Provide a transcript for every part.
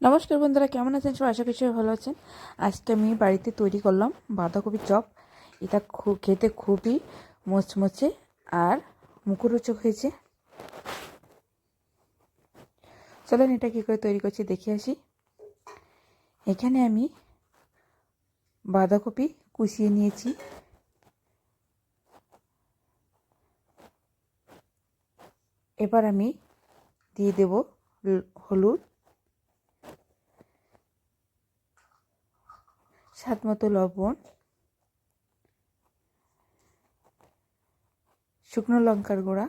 নমস্কার বন্ধুরা, কেমন আছেন সবাই? আশা করি ভালো আছেন। আজকে আমি বাড়িতে তৈরি করলাম বাঁধাকপির চপ। এটা খেতে খুবই মোচমোচে আর মুখরোচক হয়েছে। চলেন এটা কী করে তৈরি করছি দেখে আসি। এখানে আমি বাঁধাকপি কুচিয়ে নিয়েছি। এবার আমি দিয়ে দেব হলুদ। স্বাদ মতো লবণ, শুকনো লঙ্কার গুঁড়া,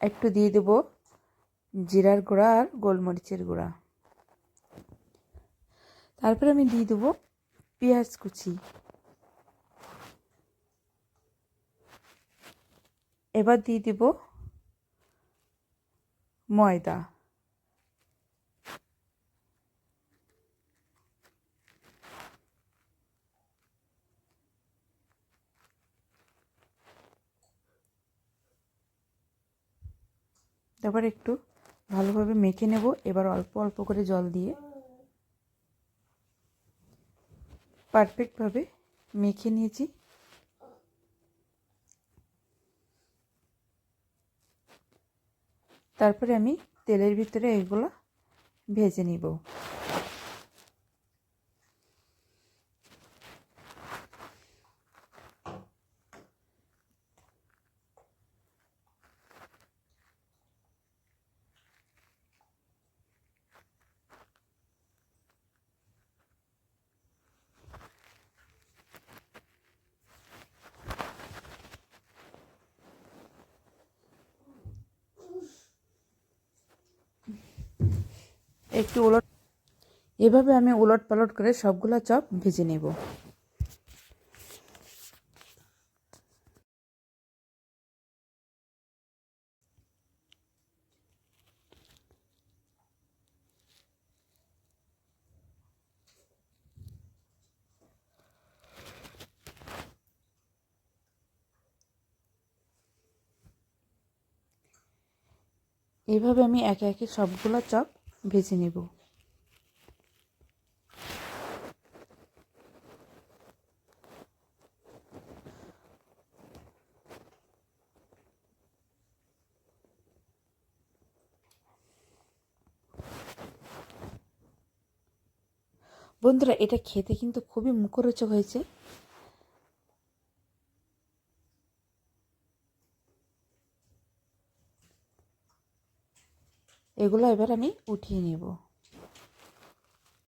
একটু দিয়ে দেব জিরার গুঁড়া আর গোলমরিচের গুঁড়া। তারপরে আমি দিয়ে দেবো পেঁয়াজ কুচি। এবার দিয়ে দেব ময়দা। তারপর একটু ভালোভাবে মেখে নেব। এবার অল্প অল্প করে জল দিয়ে পারফেক্টভাবে মেখে নিয়েছি। তারপরে আমি তেলের ভিতরে এগুলো ভেজে নিব। একটু উলট এভাবে আমি উলট পালট করে সবগুলো চপ ভেজে নেব। এইভাবে আমি একে একে সবগুলো চপ ভেজে নেব। বন্ধুরা এটা খেতে কিন্তু খুবই মুখরোচক হয়েছে। এগুলো এবার আমি উঠিয়ে নেব।